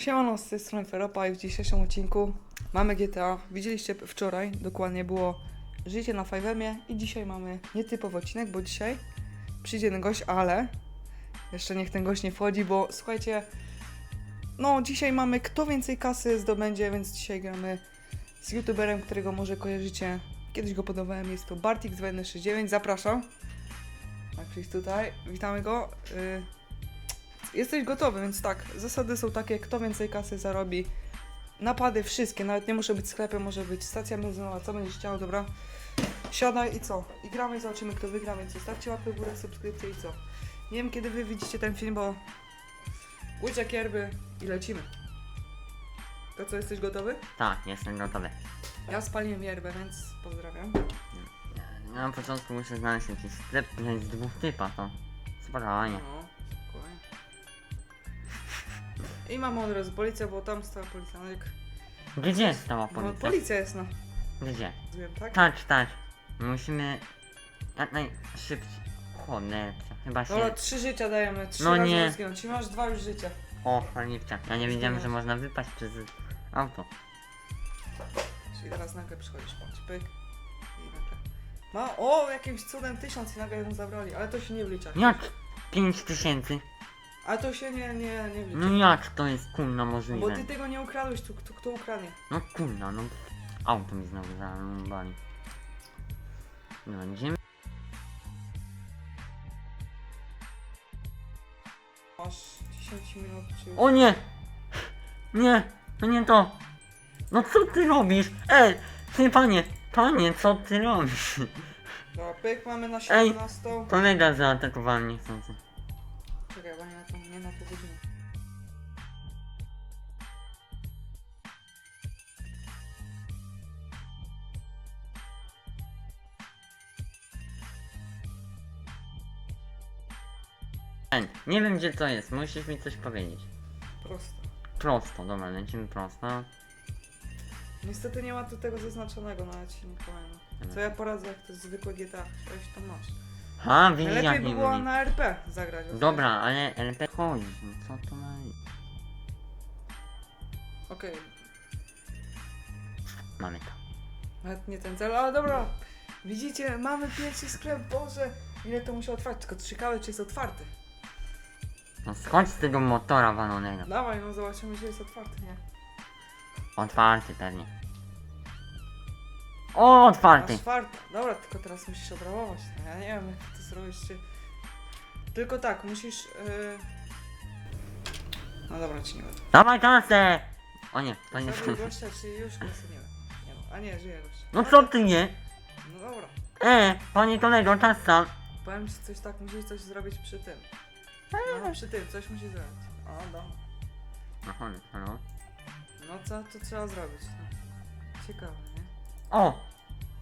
Siemano, z tej strony Feropa i w dzisiejszym odcinku mamy GTA. Widzieliście wczoraj, dokładnie było życie na 5 i dzisiaj mamy nietypowy odcinek, bo dzisiaj przyjdzie ten gość, ale jeszcze niech ten gość nie wchodzi, bo słuchajcie, no dzisiaj mamy kto więcej kasy zdobędzie, więc dzisiaj gramy z youtuberem, którego może kojarzycie. Kiedyś go podawałem, jest to Bartix269, zapraszam. Tak, przyjść tutaj, witamy go. Y, Jesteś gotowy, więc tak, zasady są takie, kto więcej kasy zarobi. Napady wszystkie, nawet nie muszę być sklepem, może być stacja benzynowa, co będziesz chciał, dobra? Siadaj i co? I gramy i zobaczymy kto wygra, więc zostawcie łapę w górę, subskrypcję i co? Nie wiem kiedy wy widzicie ten film, bo łycia kierby i lecimy. To co, jesteś gotowy? Tak, jestem gotowy. Ja spaliłem yerbę, więc pozdrawiam. Ja na początku muszę znaleźć jakiś sklep, że jest dwóch typa, to spokojnie. No, I mamy od razu policję, bo tam stała policja, no jak... Gdzie stała No, policja? policja jest na... Gdzie? Wiem, tak? Tak, tak. Musimy jak najszybciej. Cholera, chyba się... Dobra, trzy życia dajemy, trzy No razy nie. nie. zginąć. I masz dwa już życia. O, cholipcia. Ja nie wiedziałem, że można wypaść przez auto. Czyli teraz nagle przychodzisz, patrz, pyk. I nagle. Ma, o, jakimś cudem tysiąc i nagle mu zabrali, ale to się nie wlicza. Jak? 5 tysięcy? Ale to się nie, nie, nie. No jak to jest kurna Bo możliwe? ty tego nie ukradłeś, tu, kto, kto ukradnie? No kurna, no auto mi znowu zarąbali. No, gdzie Masz 10 minut, czy... O nie! Nie, to nie to. No co ty robisz? Ej, ty panie, panie, co ty robisz? Dobra, pyk, mamy na Ej. 17. Kolega zaatakowany niechcący. Czekaj, bo nie na to, nie na to godzinę. Ej, nie wiem gdzie to jest, musisz mi coś powiedzieć. Prosto. Prosto, dobra, lecimy prosto. Niestety nie ma tu tego zaznaczonego, no ja ci nie powiem. Co ja poradzę, jak to jest zwykłe GTA? Coś tam masz. Ha, widzisz jak Najlepiej by było mówi. na RP zagrać. Dobra, ale LP chodzi, no co to ma? Okej, Mamy to. nawet nie ten cel, ale dobra. Widzicie, mamy pierwszy sklep, Boże. Ile to musiał trwać? Tylko ciekawe, czy jest otwarty. No schodź z tego motora walonego. Dawaj, no zobaczymy, czy jest otwarty, nie? Otwarty pewnie. O, otwarty! Otwarty. Dobra, tylko teraz musisz obrabować. No, ja nie wiem, jak to zrobić, czy... Tylko tak, musisz... Yy... No dobra, ci nie będę. Dawaj kasę! O nie, to nie Zabił gościa, czy już go nie wiem. Nie no, a nie, żyje gość. No co ty nie? No dobra. E, panie kolego, kasa. Powiem ci coś tak, musisz coś zrobić przy tym. No, przy tym, coś musisz zrobić. O, dobra. No chodź, halo. No co, to trzeba zrobić. No. Ciekawe, nie? O!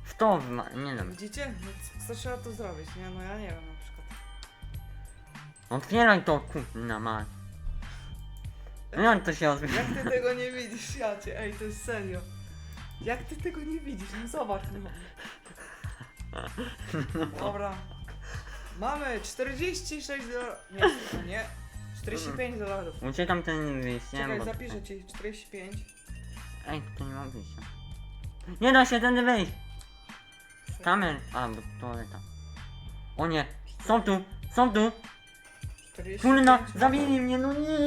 W to ma... nie wiem. Widzicie? No, co, trzeba tu zrobić, nie? No ja nie wiem na przykład. Otwieraj to, kurna ma. No jak to się otwiera? Jak ty tego nie widzisz, ja cię, ej, to jest serio. Jak ty tego nie widzisz? No zobacz, no. Dobra. Mamy 46 dolarów. Nie, no nie. 45 dolarów. Uciekam ten wyjściem, Czekaj, bo... zapiszę ci 45. Ej, to nie ma wyjścia. Nie da się tędy wyjść! Kamer... A, bo toaleta. O nie! Są tu! Są tu! 45. Kurna! Zabili mnie, no nie!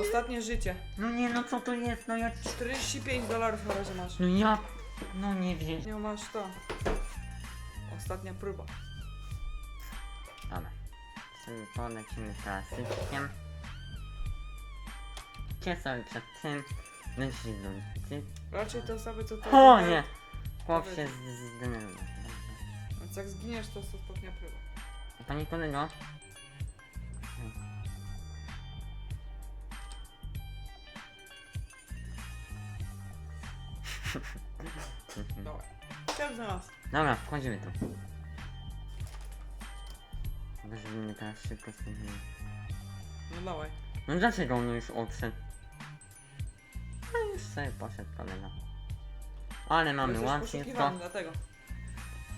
Ostatnie życie. No nie, no co to jest? No ja... 45 dolarów na razie masz. No ja... No nie wiem. Nie masz to. Ostatnia próba. Dobra. Sobie polecimy klasykiem. Gdzie sobie przed tym? Do ty. Raczej te osoby, co to. O nie! Chłop się z- zdenerwował. Więc jak zginiesz, to jest ostatnia próba. Panie kolego? Dobra. Chciałem znalazł. Dobra, wchodzimy tu. Chyba, żeby mnie teraz szybko nie- No dawaj. No dlaczego on już odszedł? No już sobie poszedł kolega. Ale mamy Jesteś łatwiej poszukiwany, dlatego.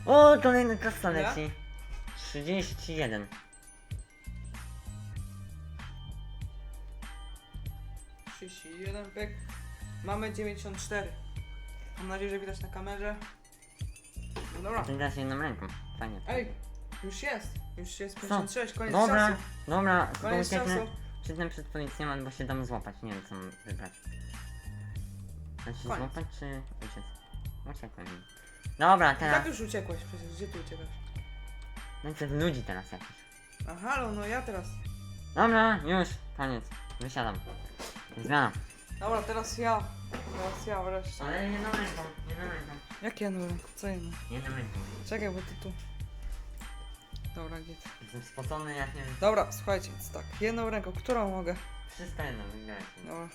O, kolejny kasa Ile? leci. 31. 31, pyk. Mamy 94. Mam nadzieję, że widać na kamerze. No dobra. Ty dasz jedną ręką. Fajnie. Ej, już jest. Już jest 56, koniec Dobra, czasu. dobra, tylko Koniec ucieknę. czasu. Przed policją albo się dam złapać. Nie wiem co mam wybrać. Chcesz się Koniec. złapać czy uciec? Uciekłem. Dobra, I teraz. tak już uciekłeś przecież, gdzie ty uciekasz? Lecę w ludzi teraz jakiś. A halo, no ja teraz. Dobra, już, koniec. Wysiadam. Zmiana. Dobra, teraz ja. Teraz ja wreszcie. Ale jedną ręką, jedną ręką. Jak jedną ręką? Co jedną? Jedną ręką. Czekaj, bo ty tu. Dobra, git. Jestem spocony jak nie wiem. Dobra, słuchajcie, więc tak. Jedną ręką, którą mogę? Wszystko jedno, wygrałeś. Dobra,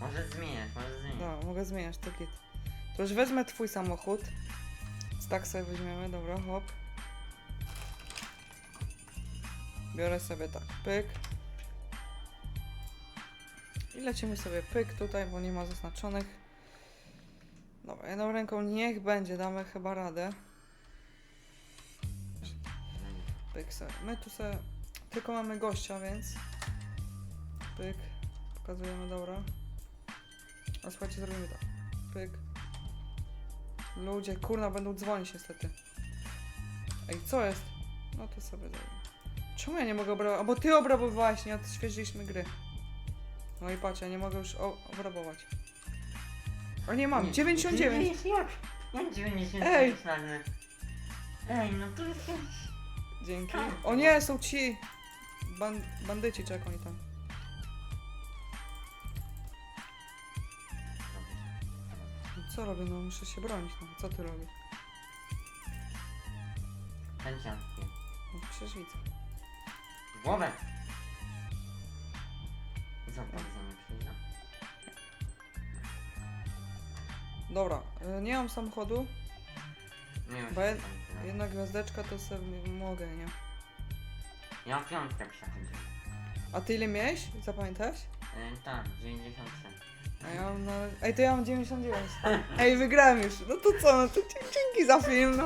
Możesz zmieniać, możesz zmieniać. dobra mogę zmieniać, to git. To już wezmę twój samochód. Tak sobie weźmiemy, dobra, hop. Biorę sobie tak, pyk. I lecimy sobie pyk tutaj, bo nie ma zaznaczonych. Dobra, jedną ręką niech będzie, damy chyba radę. Pyk sobie. My tu sobie tylko mamy gościa, więc pyk. Pokazujemy, dobra. A słuchajcie, zrobimy tak. Pyk. Ludzie, kurna, będą dzwonić niestety. Ej, co jest? No to sobie zrobimy. Czemu ja nie mogę obrabować? A bo ty obrabowałeś, nie odświeżyliśmy gry. No i patrz, ja nie mogę już obrabować. O nie mam, 99! Jak? Jak 99 Ej! nagle? Ej, no to jest... Dzięki. O nie, są ci! Ban bandyci, czy jak oni tam. Co robię? No muszę się bronić. No co ty robisz? Ten. No przecież widzę. W głowę! I co, policja nie przyjdzie? Dobra, y, nie mam samochodu. Nie wiem, Bo jed- policja. Jedna gwiazdeczka to sobie mogę, nie? Ja piątkę przechodziłem. A ty ile miałeś? Zapamiętałeś? E, tak, 93. A ja mam na... Ej, to ja mam 99. Ej, wygrałem już. No to co? No to dzięki za film, no.